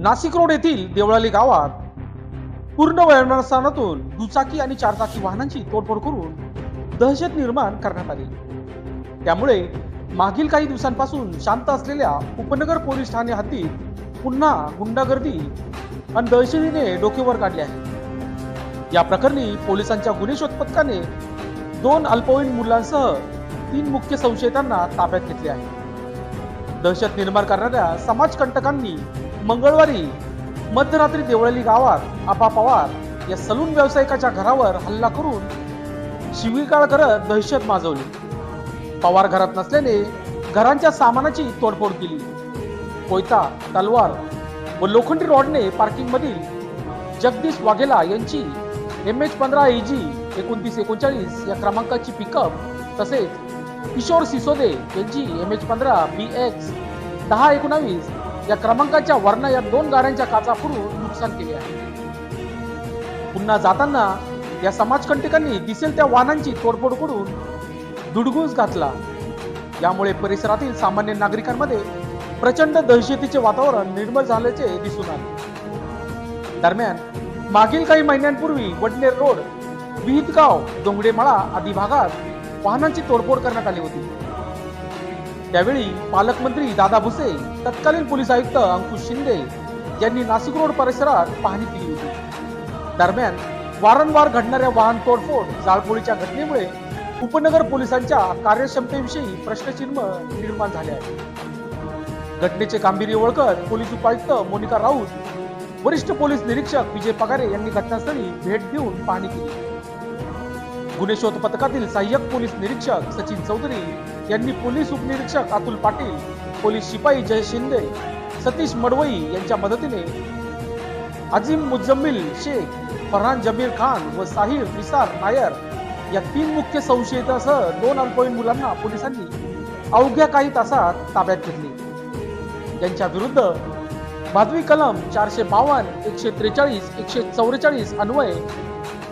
Nashik road येथील देवळाली गावात पूर्ण वयोमानातून दुचाकी आणि चारचाकी वाहनांची तोडफोड करून दहशत निर्माण करण्यात आली. त्यामुळे मागील काही दिवसांपासून शांत असलेल्या उपनगर पोलीस ठाणे हद्दीत पुन्हा गुंडागर्दी आणि दहशतीने डोकेवर काढले आहे. या प्रकरणी पोलिसांच्या गुन्हे शोध पथकाने दोन अल्पवयीन मुलांसह तीन मुख्य संशयितांना ताब्यात घेतले आहे. दहशत निर्माण करणाऱ्या समाजकंटकांनी मंगळवारी मध्यरात्री देवळली गावात आपा पवार या सलून व्यावसायिकाच्या घरावर हल्ला करून शिवीगाळ करत दहशत माजवली. पवार घरात नसल्याने घरांच्या सामानाची तोडफोड केली. कोयता तलवार व लोखंडी रॉडने पार्किंग मधील जगदीश वाघेला यांची एम एच पंधरा ए जी एकोणतीस एकोणचाळीस या क्रमांकाची पिकअप तसेच किशोर सिसोदे यांची एम एच पंधरा बी एक्स दहा एकोणावीस या क्रमांकाच्या वर्ण या दोन गाड्यांच्या काचा फुरून नुकसान केले आहे. पुन्हा जाताना या समाजकंटकांनी दिसेल त्या वाहनांची तोडफोड करून दुडगूस घातला. यामुळे परिसरातील सामान्य नागरिकांमध्ये प्रचंड दहशतीचे वातावरण निर्माण झाल्याचे दिसून आले. दरम्यान मागील काही महिन्यांपूर्वी वडनेर रोड विहितगाव डोंगडेमाळा आदी भागात वाहनांची तोडफोड करण्यात आली होती. त्यावेळी पालकमंत्री दादा भुसे तत्कालीन पोलीस आयुक्त अंकुश शिंदे यांनी नाशिक रोड परिसरात पाहणी केली होती. दरम्यान वारंवार घडणाऱ्या वाहन तोडफोड जाळपोळीच्या घटनेमुळे उपनगर पोलिसांच्या कार्यक्षमतेविषयी प्रश्नचिन्ह निर्माण झाले आहे घटनेचे गांभीर्य ओळखत पोलीस उपायुक्त मोनिका राऊत वरिष्ठ पोलीस निरीक्षक विजय पगारे यांनी घटनास्थळी भेट देऊन पाहणी केली. गुन्हे शोध पथकातील सहाय्यक पोलीस निरीक्षक सचिन चौधरी यांनी पोलीस उपनिरीक्षक अतुल पाटील पोलीस शिपाई जय शिंदे सतीश मडवई यांच्या मदतीने अजिम मुजम्मिल शेख फरहान जमीर खान व साहिर निसार नायर या तीन मुख्य संशयितासह दोन अल्पवयीन मुलांना पोलिसांनी अवघ्या काही तासात ताब्यात घेतले. यांच्या विरुद्ध माधवी कलम चारशे बावन्न एकशे त्रेचाळीस एकशे चौवेचाळीस अन्वये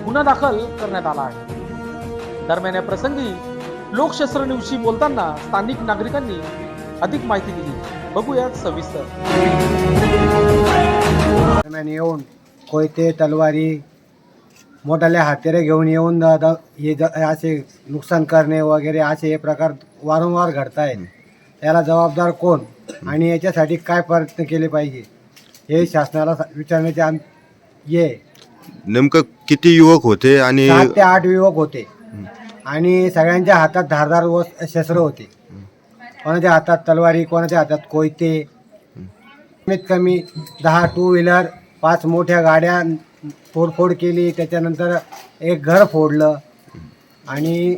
गुन्हा दाखल करण्यात आला आहे. दरम्यान या प्रसंगी लोकशस्त्र न्यूजशी बोलताना स्थानिक नागरिकांनी अधिक माहिती दिली. बघूयात सविस्तर. दरम्यान येऊन कोयते तलवारी मोठाले हत्यारे घेऊन येऊन द- द- हे असे नुकसान करणे वगैरे असे हे प्रकार वारंवार घडत आहेत याला जबाबदार कोण आणि याच्यासाठी काय प्रयत्न केले पाहिजे हे शासनाला विचारण्याचे आम ये. नेमकं किती युवक होते आणि ते आठ युवक होते. आणि सगळ्यांच्या हातात धारदार व शस्त्र होते. कोणाच्या हातात तलवारी कोणाच्या हातात कोयते. कमीत कमी दहा टू व्हीलर पाच मोठ्या गाड्या फोडफोड केली. त्याच्यानंतर एक घर फोडलं. आणि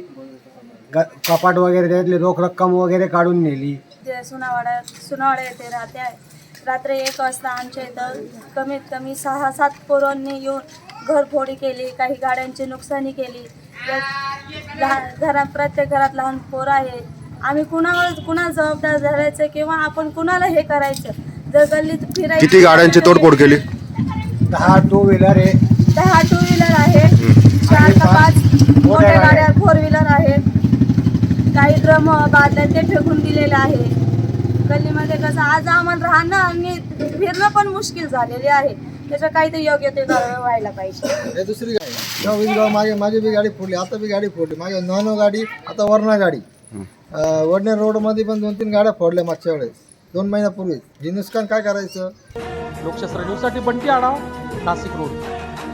ग कपाट वगैरे त्यातली रोख रक्कम वगैरे काढून नेली. ते सुनावाडा सुनावाडा येथे राहते आहे. रात्री एक वाजता आमच्या इथं कमीत कमी सहा सात पोरांनी येऊन घरफोडी केली. काही गाड्यांची नुकसानी केली. घरात प्रत्येक घरात लहान पोरं आहे. आम्ही कुणावर कुणाला जबाबदार धरायचं किंवा आपण कुणाला हे करायचं? जर गल्लीत फिरायचं किती गाड्यांची तोडफोड केली? दहा टू व्हीलर हे दहा टू व्हीलर आहे चार का पाच मोठ्या गाड्या फोर व्हीलर आहेत काही ड्रम बादल्या ते फेकून दिलेले आहे. गल्लीमध्ये कसं आज आम्हाला राहणं आणि फिरणं पण मुश्किल झालेले आहे. त्याचं काहीतरी योग्य ते कारवाई व्हायला पाहिजे. हे दुसरी गाडी. नवीन गाव मागे माझी बी गाडी फोडली आता बी गाडी फोडली. मागे नॉनो गाडी आता वरणा गाडी. अं, वडनेर रोडमध्ये पण दोन तीन गाड्या फोडल्या मागच्या वेळेस. दोन महिन्यापूर्वी. हे नुकसान काय करायचं? लोकशास्त्र न्यूजसाठी बंटी आढाव नाशिक रोड